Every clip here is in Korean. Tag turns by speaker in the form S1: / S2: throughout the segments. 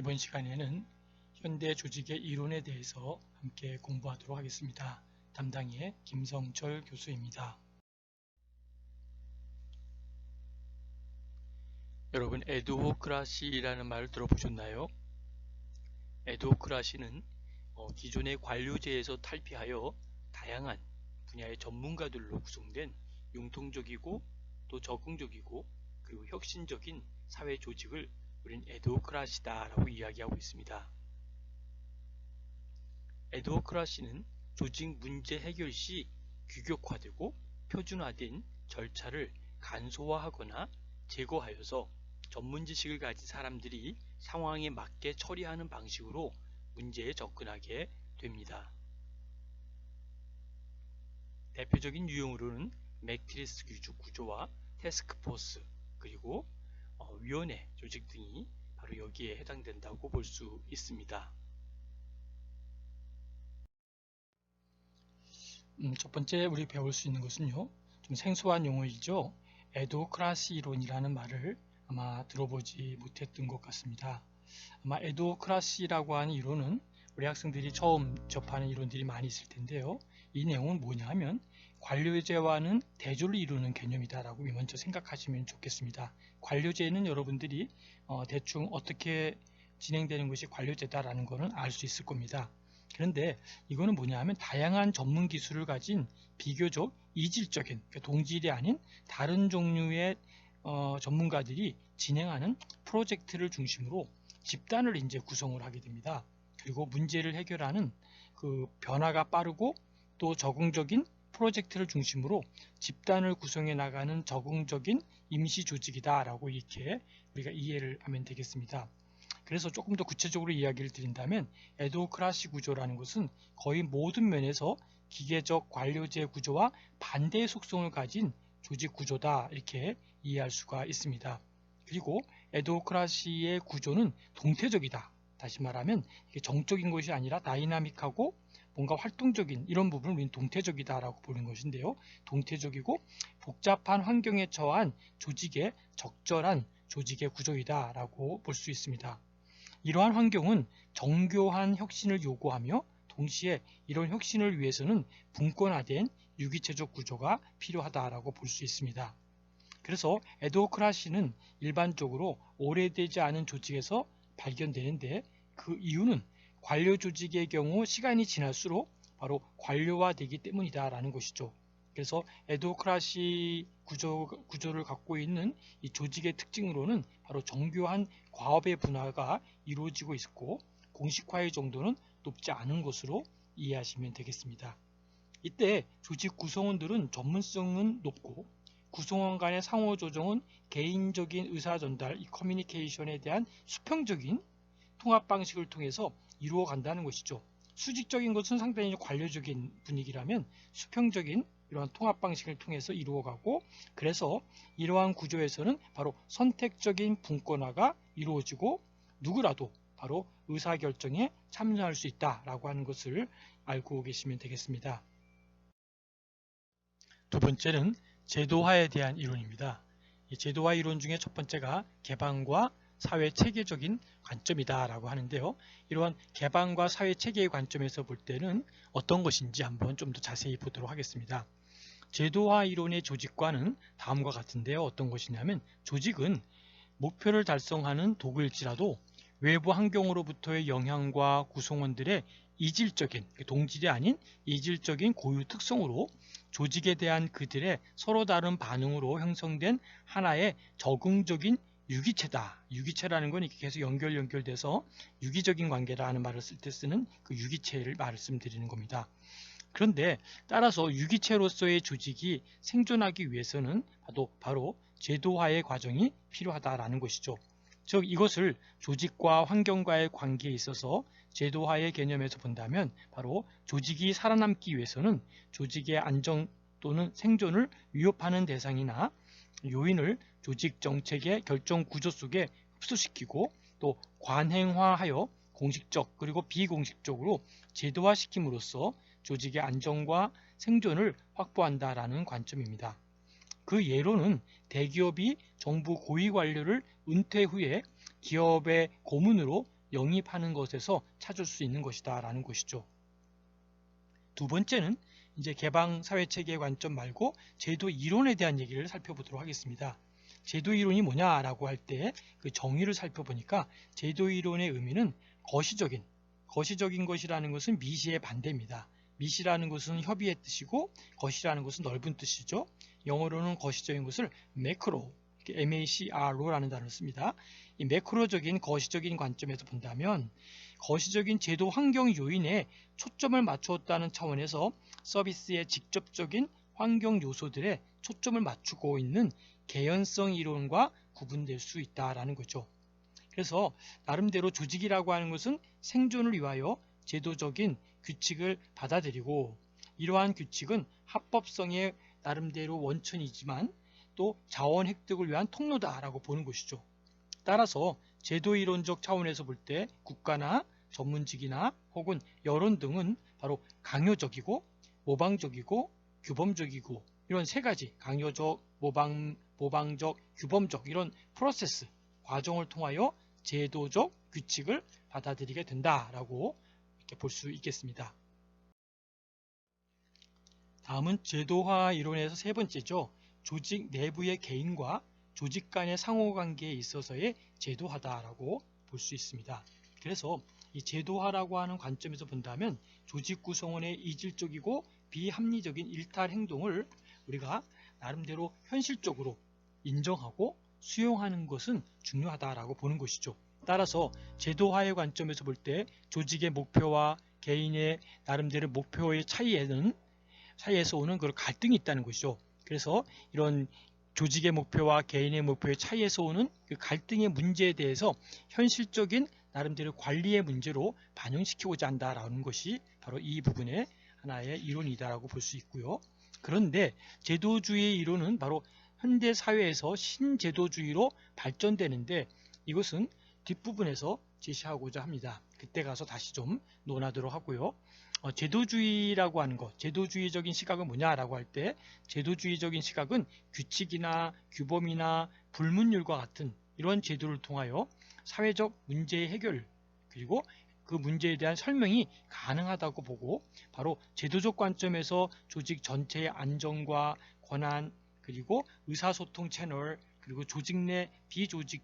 S1: 이번 시간에는 현대 조직의 이론에 대해서 함께 공부하도록 하겠습니다. 담당의 김성철 교수입니다. 여러분 에드호크라시라는 말을 들어보셨나요? 에드호크라시는 어, 기존의 관료제에서 탈피하여 다양한 분야의 전문가들로 구성된 융통적이고 또 적응적이고 그리고 혁신적인 사회 조직을 우린 에드호크라시다라고 이야기하고 있습니다. 에드호크라시는 조직 문제 해결 시 규격화되고 표준화된 절차를 간소화하거나 제거하여서 전문 지식을 가진 사람들이 상황에 맞게 처리하는 방식으로 문제에 접근하게 됩니다. 대표적인 유형으로는 매트리스 규칙 구조와 태스크포스 그리고 어, 위원회 조직 등이 바로 여기에 해당된다고 볼 수 있습니다. 음, 첫 번째 우리 배울 수 있는 것은요. 좀 생소한 용어이죠. 에도크라시 이론이라는 말을 아마 들어보지 못했던 것 같습니다. 아마 에도크라시라고 하는 이론은 우리 학생들이 처음 접하는 이론들이 많이 있을 텐데요. 이 내용은 뭐냐 하면 관료제와는 대조를 이루는 개념이다라고 먼저 생각하시면 좋겠습니다. 관료제는 여러분들이 어, 대충 어떻게 진행되는 것이 관료제다라는 것은 알 수 있을 겁니다. 그런데 이거는 뭐냐 하면 다양한 전문 기술을 가진 비교적 이질적인 그러니까 동질이 아닌 다른 종류의 어, 전문가들이 진행하는 프로젝트를 중심으로 집단을 이제 구성을 하게 됩니다. 그리고 문제를 해결하는 그 변화가 빠르고 또 적응적인 프로젝트를 중심으로 집단을 구성해 나가는 적응적인 임시 조직이다라고 이렇게 우리가 이해를 하면 되겠습니다. 그래서 조금 더 구체적으로 이야기를 드린다면 에도크라시 구조라는 것은 거의 모든 면에서 기계적 관료제 구조와 반대의 속성을 가진 조직 구조다 이렇게 이해할 수가 있습니다. 그리고 에도크라시의 구조는 동태적이다. 다시 말하면 정적인 것이 아니라 다이나믹하고 뭔가 활동적인 이런 부분을 우리는 동태적이다라고 보는 것인데요. 동태적이고 복잡한 환경에 처한 조직의 적절한 조직의 구조이다라고 볼 수 있습니다. 이러한 환경은 정교한 혁신을 요구하며 동시에 이런 혁신을 위해서는 분권화된 유기체적 구조가 필요하다라고 볼 수 있습니다. 그래서 에도크라시는 일반적으로 오래되지 않은 조직에서 발견되는데 그 이유는 관료 조직의 경우 시간이 지날수록 바로 관료화되기 때문이다라는 것이죠. 그래서 에도크라시 구조, 구조를 갖고 있는 이 조직의 특징으로는 바로 정교한 과업의 분화가 이루어지고 있고 공식화의 정도는 높지 않은 것으로 이해하시면 되겠습니다. 이때 조직 구성원들은 전문성은 높고 구성원 간의 상호 조정은 개인적인 의사 전달, 이 커뮤니케이션에 대한 수평적인 통합 방식을 통해서 이루어 간다는 것이죠. 수직적인 것은 상당히 관료적인 분위기라면 수평적인 이러한 통합 방식을 통해서 이루어가고 그래서 이러한 구조에서는 바로 선택적인 분권화가 이루어지고 누구라도 바로 의사결정에 참여할 수 있다라고 하는 것을 알고 계시면 되겠습니다. 두 번째는 제도화에 대한 이론입니다. 제도화 이론 중에 첫 번째가 개방과 사회 체계적인 관점이다라고 하는데요. 이러한 개방과 사회 체계의 관점에서 볼 때는 어떤 것인지 한번 좀 더 자세히 보도록 하겠습니다. 제도화 이론의 조직과는 다음과 같은데요. 어떤 것이냐면 조직은 목표를 달성하는 도구일지라도 외부 환경으로부터의 영향과 구성원들의 이질적인 동질이 아닌 이질적인 고유 특성으로 조직에 대한 그들의 서로 다른 반응으로 형성된 하나의 적응적인 유기체다. 유기체라는 건 이렇게 계속 연결 연결돼서 유기적인 관계라는 말을 쓸 때 쓰는 그 유기체를 말씀드리는 겁니다. 그런데 따라서 유기체로서의 조직이 생존하기 위해서는 바로, 바로 제도화의 과정이 필요하다라는 것이죠. 즉 이것을 조직과 환경과의 관계에 있어서 제도화의 개념에서 본다면 바로 조직이 살아남기 위해서는 조직의 안정 또는 생존을 위협하는 대상이나 요인을 조직 정책의 결정 구조 속에 흡수시키고 또 관행화하여 공식적 그리고 비공식적으로 제도화시킴으로써 조직의 안정과 생존을 확보한다라는 관점입니다. 그 예로는 대기업이 정부 고위 관료를 은퇴 후에 기업의 고문으로 영입하는 것에서 찾을 수 있는 것이다 라는 것이죠. 두 번째는 이제 개방 사회 체계의 관점 말고 제도 이론에 대한 얘기를 살펴보도록 하겠습니다. 제도 이론이 뭐냐라고 할 때 그 정의를 살펴보니까 제도 이론의 의미는 거시적인 거시적인 것이라는 것은 미시의 반대입니다. 미시라는 것은 협의의 뜻이고 거시라는 것은 넓은 뜻이죠. 영어로는 거시적인 것을 매크로 MACR로라는 단어를 씁니다. 이 매크로적인 거시적인 관점에서 본다면 거시적인 제도 환경 요인에 초점을 맞추었다는 차원에서 서비스의 직접적인 환경 요소들에 초점을 맞추고 있는 개연성 이론과 구분될 수 있다라는 거죠. 그래서 나름대로 조직이라고 하는 것은 생존을 위하여 제도적인 규칙을 받아들이고 이러한 규칙은 합법성의 나름대로 원천이지만 또 자원 획득을 위한 통로다라고 보는 것이죠. 따라서 제도 이론적 차원에서 볼 때 국가나 전문직이나 혹은 여론 등은 바로 강요적이고 모방적이고 규범적이고 이런 세 가지 강요적, 모방, 모방적, 규범적 이런 프로세스 과정을 통하여 제도적 규칙을 받아들이게 된다라고 이렇게 볼 수 있겠습니다. 다음은 제도화 이론에서 세 번째죠. 조직 내부의 개인과 조직 간의 상호관계에 있어서의 제도화다라고 볼 수 있습니다. 그래서 이 제도화라고 하는 관점에서 본다면 조직 구성원의 이질적이고 비합리적인 일탈 행동을 우리가 나름대로 현실적으로 인정하고 수용하는 것은 중요하다라고 보는 것이죠. 따라서 제도화의 관점에서 볼 때 조직의 목표와 개인의 나름대로 목표의 차이에는 차이에서 오는 그 갈등이 있다는 것이죠. 그래서 이런 조직의 목표와 개인의 목표의 차이에서 오는 그 갈등의 문제에 대해서 현실적인 나름대로 관리의 문제로 반영시키고자 한다라는 것이 바로 이 부분의 하나의 이론이다라고 볼 수 있고요. 그런데 제도주의 이론은 바로 현대 사회에서 신제도주의로 발전되는데 이것은 뒷부분에서 제시하고자 합니다. 그때 가서 다시 좀 논하도록 하고요. 어, 제도주의라고 하는 것, 제도주의적인 시각은 뭐냐라고 할 때 제도주의적인 시각은 규칙이나 규범이나 불문율과 같은 이런 제도를 통하여 사회적 문제의 해결 그리고 그 문제에 대한 설명이 가능하다고 보고 바로 제도적 관점에서 조직 전체의 안정과 권한 그리고 의사소통 채널 그리고 조직 내 비조직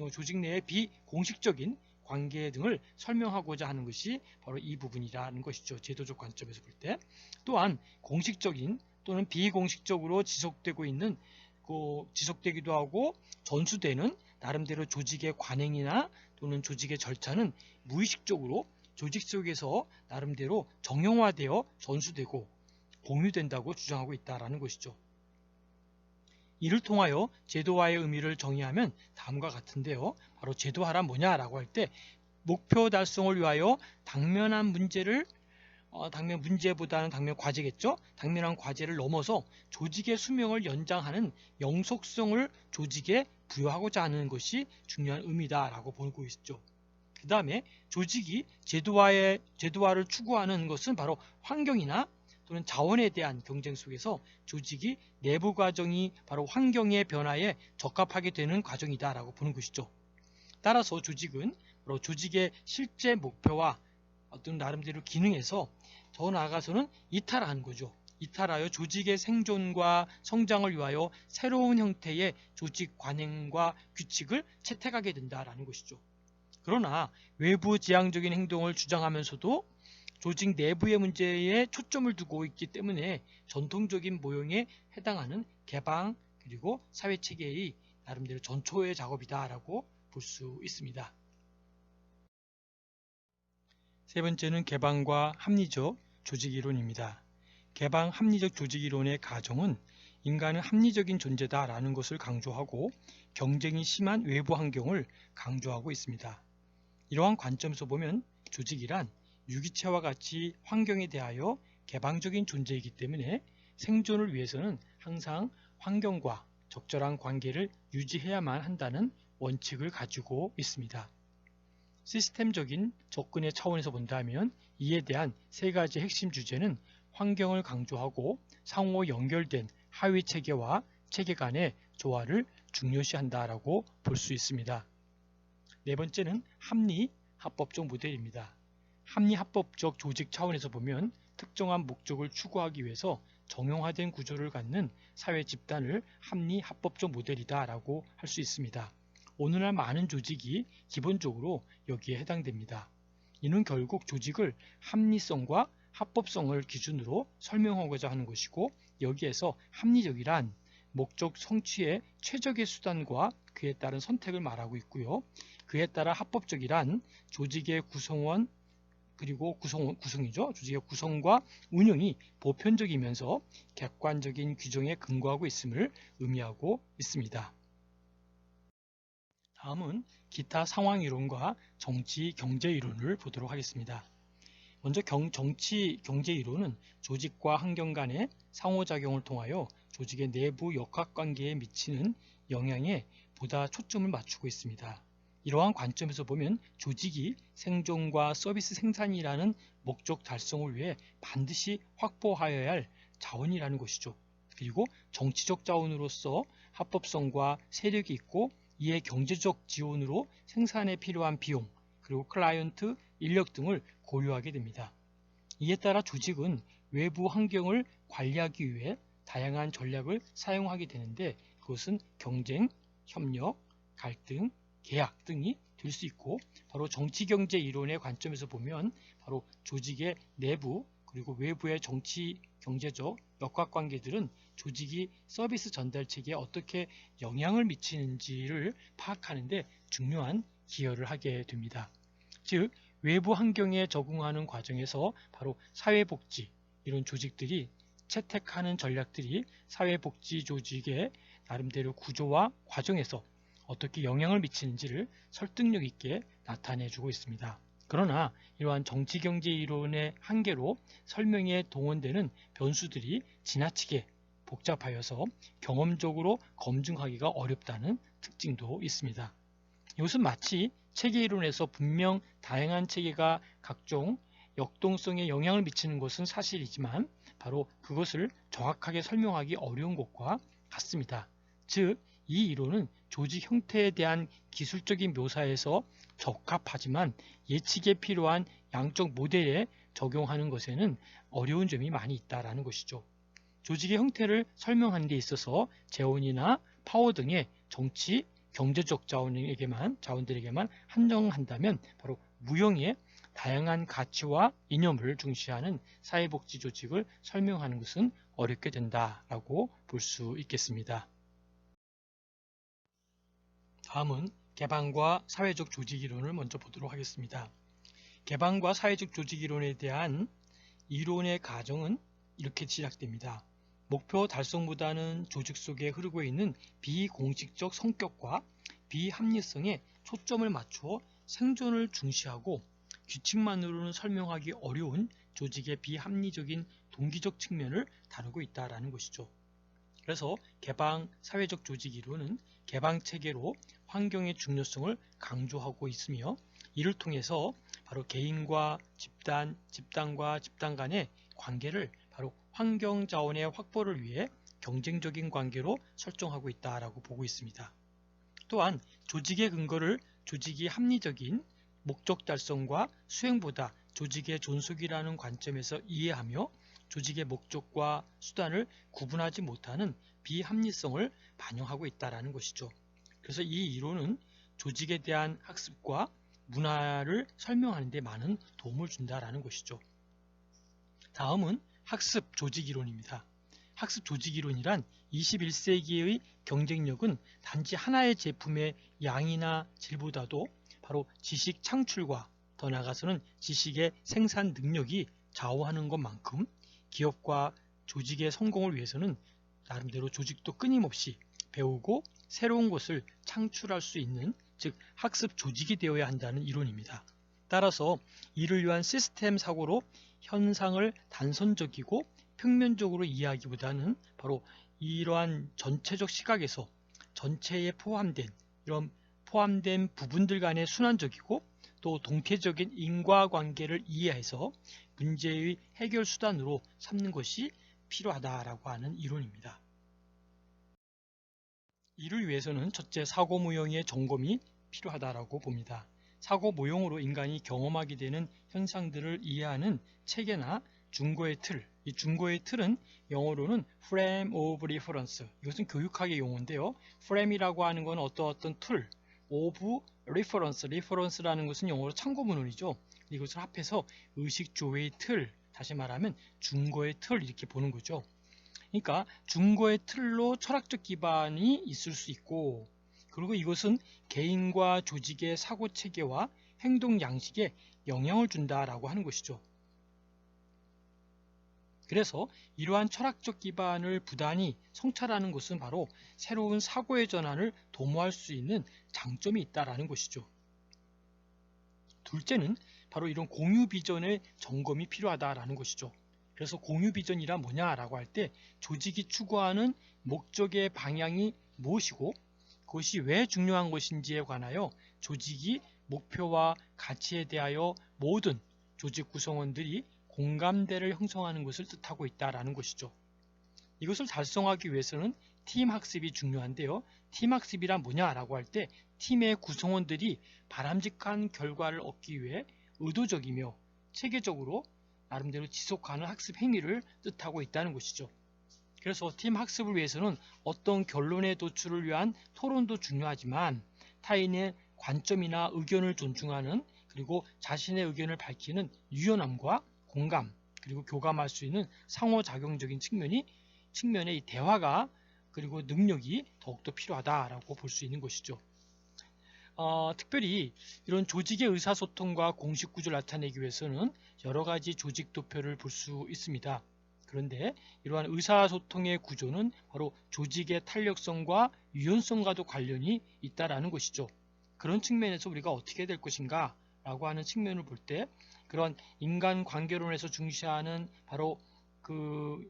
S1: 어, 조직 내의 비공식적인 관계 등을 설명하고자 하는 것이 바로 이 부분이라는 것이죠. 제도적 관점에서 볼 때. 또한 공식적인 또는 비공식적으로 지속되고 있는 그 지속되기도 하고 전수되는 나름대로 조직의 관행이나 또는 조직의 절차는 무의식적으로 조직 속에서 나름대로 정형화되어 전수되고 공유된다고 주장하고 있다는 것이죠. 이를 통하여 제도화의 의미를 정의하면 다음과 같은데요. 바로 제도화란 뭐냐라고 할 때 목표 달성을 위하여 당면한 문제를 어, 당면 문제보다는 당면 과제겠죠. 당면한 과제를 넘어서 조직의 수명을 연장하는 영속성을 조직에 부여하고자 하는 것이 중요한 의미다라고 보고 있죠. 그 다음에 조직이 제도화의 제도화를 추구하는 것은 바로 환경이나 또는 자원에 대한 경쟁 속에서 조직이 내부 과정이 바로 환경의 변화에 적합하게 되는 과정이다라고 보는 것이죠. 따라서 조직은 바로 조직의 실제 목표와 어떤 나름대로 기능에서 더 나아가서는 이탈하는 거죠. 이탈하여 조직의 생존과 성장을 위하여 새로운 형태의 조직 관행과 규칙을 채택하게 된다라는 것이죠. 그러나 외부 지향적인 행동을 주장하면서도 조직 내부의 문제에 초점을 두고 있기 때문에 전통적인 모형에 해당하는 개방 그리고 사회 체계의 나름대로 전초의 작업이다라고 볼 수 있습니다. 세 번째는 개방과 합리적 조직 이론입니다. 개방 합리적 조직 이론의 가정은 인간은 합리적인 존재다라는 것을 강조하고 경쟁이 심한 외부 환경을 강조하고 있습니다. 이러한 관점에서 보면 조직이란 유기체와 같이 환경에 대하여 개방적인 존재이기 때문에 생존을 위해서는 항상 환경과 적절한 관계를 유지해야만 한다는 원칙을 가지고 있습니다. 시스템적인 접근의 차원에서 본다면 이에 대한 세 가지 핵심 주제는 환경을 강조하고 상호 연결된 하위 체계와 체계 간의 조화를 중요시한다라고 볼 수 있습니다. 네 번째는 합리, 합법적 모델입니다. 합리합법적 조직 차원에서 보면 특정한 목적을 추구하기 위해서 정형화된 구조를 갖는 사회 집단을 합리합법적 모델이다 라고 할 수 있습니다. 오늘날 많은 조직이 기본적으로 여기에 해당됩니다. 이는 결국 조직을 합리성과 합법성을 기준으로 설명하고자 하는 것이고 여기에서 합리적이란 목적 성취의 최적의 수단과 그에 따른 선택을 말하고 있고요. 그에 따라 합법적이란 조직의 구성원 그리고 구성, 구성이죠. 조직의 구성과 운영이 보편적이면서 객관적인 규정에 근거하고 있음을 의미하고 있습니다. 다음은 기타 상황 이론과 정치 경제 이론을 보도록 하겠습니다. 먼저 경, 정치 경제 이론은 조직과 환경 간의 상호작용을 통하여 조직의 내부 역학관계에 미치는 영향에 보다 초점을 맞추고 있습니다. 이러한 관점에서 보면 조직이 생존과 서비스 생산이라는 목적 달성을 위해 반드시 확보하여야 할 자원이라는 것이죠. 그리고 정치적 자원으로서 합법성과 세력이 있고 이에 경제적 지원으로 생산에 필요한 비용 그리고 클라이언트 인력 등을 고려하게 됩니다. 이에 따라 조직은 외부 환경을 관리하기 위해 다양한 전략을 사용하게 되는데 그것은 경쟁, 협력, 갈등, 계약 등이 될 수 있고 바로 정치경제 이론의 관점에서 보면 바로 조직의 내부 그리고 외부의 정치 경제적 역학관계들은 조직이 서비스 전달 체계에 어떻게 영향을 미치는지를 파악하는데 중요한 기여를 하게 됩니다. 즉 외부 환경에 적응하는 과정에서 바로 사회복지 이런 조직들이 채택하는 전략들이 사회복지 조직의 나름대로 구조와 과정에서 어떻게 영향을 미치는지를 설득력 있게 나타내 주고 있습니다. 그러나 이러한 정치경제 이론의 한계로 설명에 동원되는 변수들이 지나치게 복잡하여서 경험적으로 검증하기가 어렵다는 특징도 있습니다. 이것은 마치 체계 이론에서 분명 다양한 체계가 각종 역동성에 영향을 미치는 것은 사실이지만 바로 그것을 정확하게 설명하기 어려운 것과 같습니다. 즉, 이 이론은 조직 형태에 대한 기술적인 묘사에서 적합하지만 예측에 필요한 양적 모델에 적용하는 것에는 어려운 점이 많이 있다는 것이죠. 조직의 형태를 설명하는 데 있어서 재원이나 파워 등의 정치, 경제적 자원에게만 자원들에게만 한정한다면 바로 무형의 다양한 가치와 이념을 중시하는 사회복지 조직을 설명하는 것은 어렵게 된다라고 볼 수 있겠습니다. 다음은 개방과 사회적 조직 이론을 먼저 보도록 하겠습니다. 개방과 사회적 조직 이론에 대한 이론의 가정은 이렇게 시작됩니다. 목표 달성보다는 조직 속에 흐르고 있는 비공식적 성격과 비합리성에 초점을 맞추어 생존을 중시하고 규칙만으로는 설명하기 어려운 조직의 비합리적인 동기적 측면을 다루고 있다는 것이죠. 그래서 개방 사회적 조직 이론은 개방 체계로 환경의 중요성을 강조하고 있으며 이를 통해서 바로 개인과 집단, 집단과 집단 간의 관계를 바로 환경 자원의 확보를 위해 경쟁적인 관계로 설정하고 있다라고 보고 있습니다. 또한 조직의 근거를 조직이 합리적인 목적 달성과 수행보다 조직의 존속이라는 관점에서 이해하며 조직의 목적과 수단을 구분하지 못하는 비합리성을 반영하고 있다는 것이죠. 그래서 이 이론은 조직에 대한 학습과 문화를 설명하는 데 많은 도움을 준다라는 것이죠. 다음은 학습 조직 이론입니다. 학습 조직 이론이란 21세기의 경쟁력은 단지 하나의 제품의 양이나 질보다도 바로 지식 창출과 더 나아가서는 지식의 생산 능력이 좌우하는 것만큼 기업과 조직의 성공을 위해서는 나름대로 조직도 끊임없이 배우고 새로운 것을 창출할 수 있는 즉 학습 조직이 되어야 한다는 이론입니다. 따라서 이를 위한 시스템 사고로 현상을 단선적이고 평면적으로 이해하기보다는 바로 이러한 전체적 시각에서 전체에 포함된 이런 포함된 부분들 간의 순환적이고 또 동태적인 인과관계를 이해해서 문제의 해결 수단으로 삼는 것이 필요하다라고 하는 이론입니다. 이를 위해서는 첫째 사고무형의 점검이 필요하다라고 봅니다. 사고 모형으로 인간이 경험하게 되는 현상들을 이해하는 체계나 중고의 틀. 이 중고의 틀은 영어로는 frame of reference. 이것은 교육학의 용어인데요. frame이라고 하는 건 어떤 어떤 틀, of reference. reference라는 것은 영어로 참고문헌이죠. 이것을 합해서 의식 조회의 틀, 다시 말하면 중고의 틀 이렇게 보는 거죠. 그러니까 중고의 틀로 철학적 기반이 있을 수 있고 그리고 이것은 개인과 조직의 사고 체계와 행동 양식에 영향을 준다라고 하는 것이죠. 그래서 이러한 철학적 기반을 부단히 성찰하는 것은 바로 새로운 사고의 전환을 도모할 수 있는 장점이 있다라는 것이죠. 둘째는 바로 이런 공유 비전의 점검이 필요하다라는 것이죠. 그래서 공유 비전이란 뭐냐라고 할 때 조직이 추구하는 목적의 방향이 무엇이고 그것이 왜 중요한 것인지에 관하여 조직이 목표와 가치에 대하여 모든 조직 구성원들이 공감대를 형성하는 것을 뜻하고 있다라는 것이죠. 이것을 달성하기 위해서는 팀 학습이 중요한데요. 팀 학습이란 뭐냐라고 할 때 팀의 구성원들이 바람직한 결과를 얻기 위해 의도적이며 체계적으로 나름대로 지속하는 학습 행위를 뜻하고 있다는 것이죠. 그래서 팀 학습을 위해서는 어떤 결론의 도출을 위한 토론도 중요하지만 타인의 관점이나 의견을 존중하는 그리고 자신의 의견을 밝히는 유연함과 공감 그리고 교감할 수 있는 상호작용적인 측면이 측면의 이 대화가 그리고 능력이 더욱더 필요하다라고 볼 수 있는 것이죠. 어, 특별히 이런 조직의 의사소통과 공식 구조를 나타내기 위해서는 여러 가지 조직 도표를 볼 수 있습니다. 그런데 이러한 의사소통의 구조는 바로 조직의 탄력성과 유연성과도 관련이 있다라는 것이죠. 그런 측면에서 우리가 어떻게 될 것인가 라고 하는 측면을 볼 때 그런 인간 관계론에서 중시하는 바로 그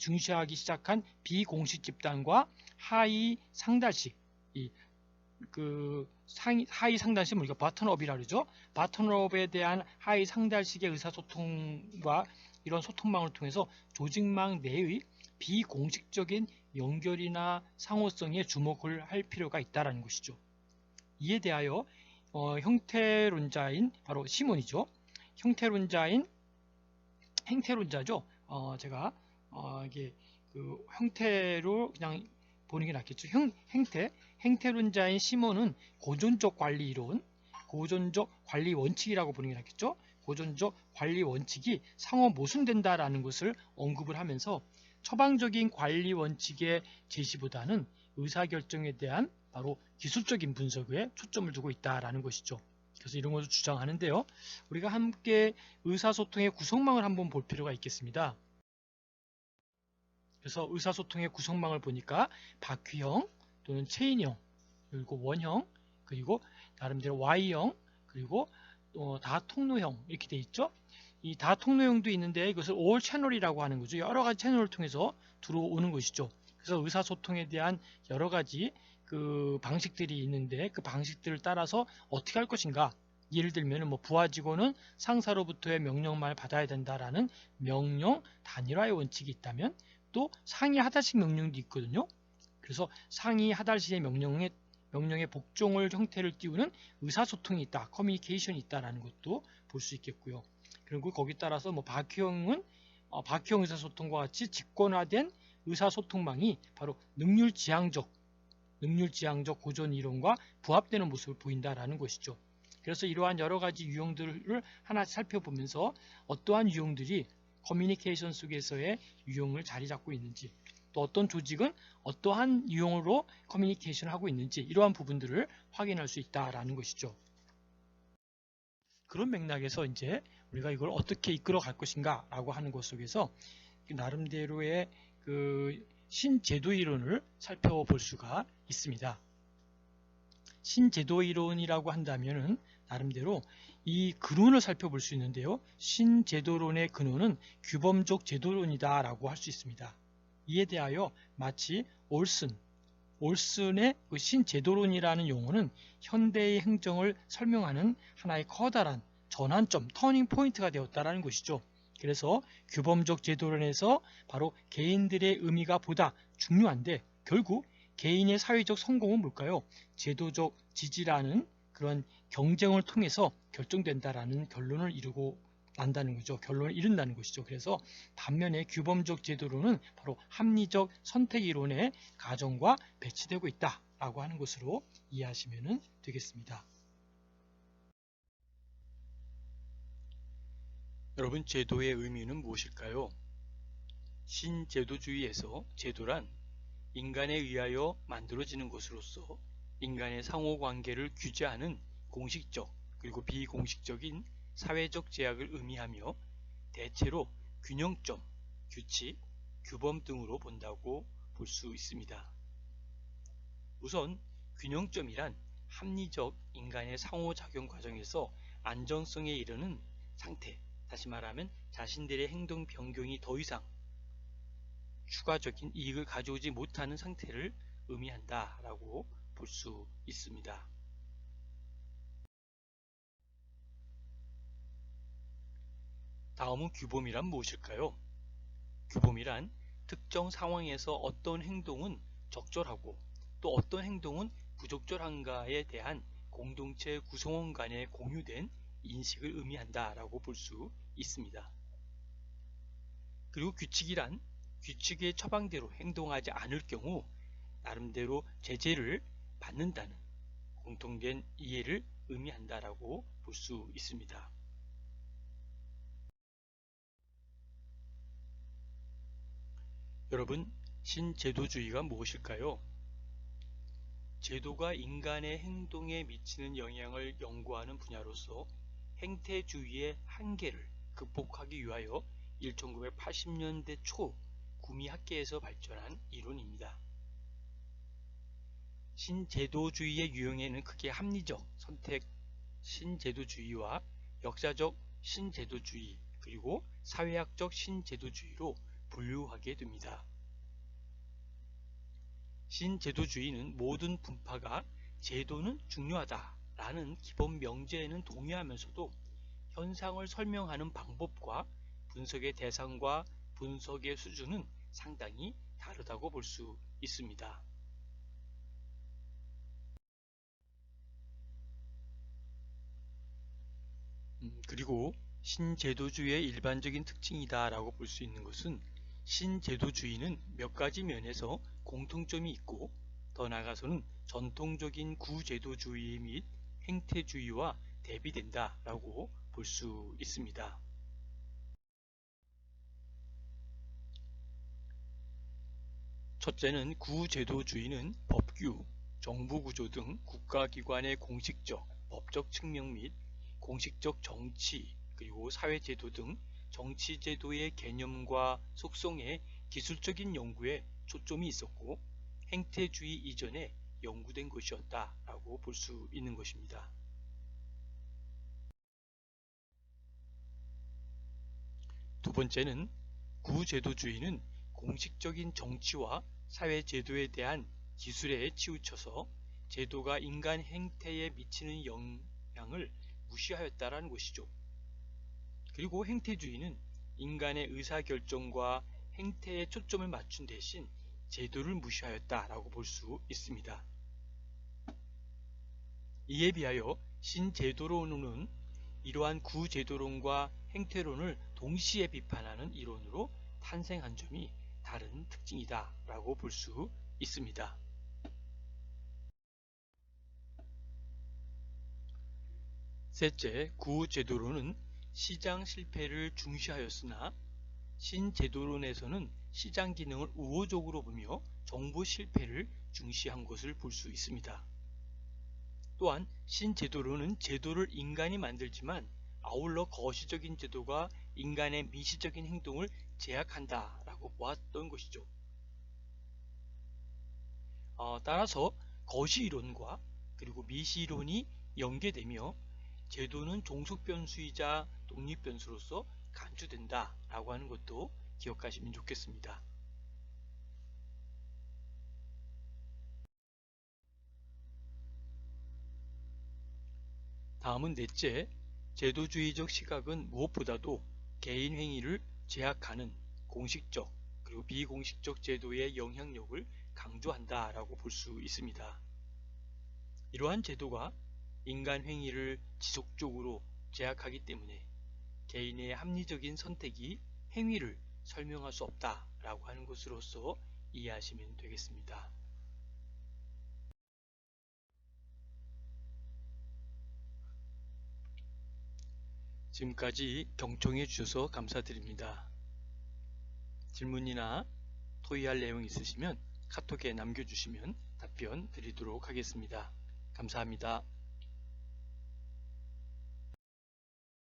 S1: 중시하기 시작한 비공식 집단과 하위 상달식 이 그 상위, 하위 상단식 우리가 바턴업이라 그러죠. 바턴업에 대한 하위 상단식의 의사소통과 이런 소통망을 통해서 조직망 내의 비공식적인 연결이나 상호성에 주목을 할 필요가 있다는 것이죠. 이에 대하여 어, 형태론자인 바로 시몬이죠. 형태론자인 행태론자죠. 어, 제가 어, 이게 그 형태로 그냥 보는 게 낫겠죠. 형, 행태, 행태론자인 시몬은 고전적 관리 이론, 고전적 관리 원칙이라고 보는 게 낫겠죠. 고전적 관리 원칙이 상호 모순된다라는 것을 언급을 하면서 처방적인 관리 원칙의 제시보다는 의사결정에 대한 바로 기술적인 분석에 초점을 두고 있다라는 것이죠. 그래서 이런 것을 주장하는데요. 우리가 함께 의사소통의 구성망을 한번 볼 필요가 있겠습니다. 그래서 의사소통의 구성망을 보니까 바퀴형 또는 체인형 그리고 원형 그리고 나름대로 Y형 그리고 어, 다 통로형 이렇게 돼 있죠. 이 다 통로형도 있는데 이것을 올 채널이라고 하는 거죠. 여러 가지 채널을 통해서 들어오는 것이죠. 그래서 의사소통에 대한 여러 가지 그 방식들이 있는데 그 방식들을 따라서 어떻게 할 것인가 예를 들면 뭐 부하 직원은 상사로부터의 명령만 받아야 된다라는 명령 단일화의 원칙이 있다면 또 상위 하달식 명령도 있거든요. 그래서 상위 하달식의 명령에 명령의 복종을 형태를 띄우는 의사소통이 있다, 커뮤니케이션이 있다라는 것도 볼 수 있겠고요. 그리고 거기 따라서 뭐 박형은 어, 박형 의사소통과 같이 직권화된 의사소통망이 바로 능률지향적 능률지향적 고전 이론과 부합되는 모습을 보인다라는 것이죠. 그래서 이러한 여러 가지 유형들을 하나 살펴보면서 어떠한 유형들이 커뮤니케이션 속에서의 유형을 자리 잡고 있는지 또 어떤 조직은 어떠한 유형으로 커뮤니케이션을 하고 있는지 이러한 부분들을 확인할 수 있다라는 것이죠. 그런 맥락에서 이제 우리가 이걸 어떻게 이끌어 갈 것인가 라고 하는 것 속에서 나름대로의 그 신제도 이론을 살펴볼 수가 있습니다. 신제도 이론이라고 한다면은 나름대로 이 근원을 살펴볼 수 있는데요. 신제도론의 근원은 규범적 제도론이다 라고 할 수 있습니다. 이에 대하여 마치 올슨, 올슨의 그 신제도론이라는 용어는 현대의 행정을 설명하는 하나의 커다란 전환점, 터닝 포인트가 되었다는 것이죠. 그래서 규범적 제도론에서 바로 개인들의 의미가 보다 중요한데 결국 개인의 사회적 성공은 뭘까요? 제도적 지지라는 그런 경쟁을 통해서 결정된다라는 결론을 이루고 난다는 거죠. 결론을 이룬다는 것이죠. 그래서 반면에 규범적 제도로는 바로 합리적 선택 이론의 가정과 배치되고 있다라고 하는 것으로 이해하시면 되겠습니다. 여러분 제도의 의미는 무엇일까요? 신제도주의에서 제도란 인간에 의하여 만들어지는 것으로서 인간의 상호관계를 규제하는 공식적 그리고 비공식적인 사회적 제약을 의미하며 대체로 균형점, 규칙, 규범 등으로 본다고 볼 수 있습니다. 우선 균형점이란 합리적 인간의 상호작용 과정에서 안정성에 이르는 상태, 다시 말하면 자신들의 행동 변경이 더 이상 추가적인 이익을 가져오지 못하는 상태를 의미한다 라고 볼 수 있습니다. 다음은 규범이란 무엇일까요? 규범이란 특정 상황에서 어떤 행동은 적절하고 또 어떤 행동은 부적절한가에 대한 공동체 구성원 간의 공유된 인식을 의미한다 라고 볼 수 있습니다. 그리고 규칙이란 규칙의 처방대로 행동하지 않을 경우 나름대로 제재를 받는다는 공통된 이해를 의미한다라고 볼 수 있습니다. 여러분, 신제도주의가 무엇일까요? 제도가 인간의 행동에 미치는 영향을 연구하는 분야로서 행태주의의 한계를 극복하기 위하여 1980년대 초 구미학계에서 발전한 이론입니다. 신제도주의의 유형에는 크게 합리적 선택 신제도주의와 역사적 신제도주의 그리고 사회학적 신제도주의로 분류하게 됩니다. 신제도주의는 모든 분파가 제도는 중요하다라는 기본 명제에는 동의하면서도 현상을 설명하는 방법과 분석의 대상과 분석의 수준은 상당히 다르다고 볼 수 있습니다. 그리고 신제도주의의 일반적인 특징이다 라고 볼 수 있는 것은 신제도주의는 몇 가지 면에서 공통점이 있고 더 나아가서는 전통적인 구제도주의 및 행태주의와 대비된다 라고 볼 수 있습니다. 첫째는 구제도주의는 법규, 정부구조 등 국가기관의 공식적, 법적 측면 및 공식적 정치, 그리고 사회제도 등 정치제도의 개념과 속성의 기술적인 연구에 초점이 있었고 행태주의 이전에 연구된 것이었다라고 볼 수 있는 것입니다. 두 번째는 구제도주의는 공식적인 정치와 사회제도에 대한 기술에 치우쳐서 제도가 인간 행태에 미치는 영향을 무시하였다라는 것이죠. 그리고 행태주의는 인간의 의사결정과 행태에 초점을 맞춘 대신 제도를 무시하였다라고 볼 수 있습니다. 이에 비하여 신제도론은 이러한 구제도론과 행태론을 동시에 비판하는 이론으로 탄생한 점이 다른 특징이다 라고 볼 수 있습니다. 셋째, 구제도론은 시장 실패를 중시하였으나 신제도론에서는 시장 기능을 우호적으로 보며 정부 실패를 중시한 것을 볼 수 있습니다. 또한 신제도론은 제도를 인간이 만들지만 아울러 거시적인 제도가 인간의 미시적인 행동을 제약한다 라고 보았던 것이죠. 어, 따라서 거시이론과 그리고 미시이론이 연계되며 제도는 종속 변수이자 독립 변수로서 간주된다 라고 하는 것도 기억하시면 좋겠습니다. 다음은 넷째, 제도주의적 시각은 무엇보다도 개인 행위를 제약하는 공식적 그리고 비공식적 제도의 영향력을 강조한다 라고 볼 수 있습니다. 이러한 제도가 인간 행위를 지속적으로 제약하기 때문에 개인의 합리적인 선택이 행위를 설명할 수 없다라고 하는 것으로서 이해하시면 되겠습니다. 지금까지 경청해 주셔서 감사드립니다. 질문이나 토의할 내용 있으시면 카톡에 남겨주시면 답변 드리도록 하겠습니다. 감사합니다.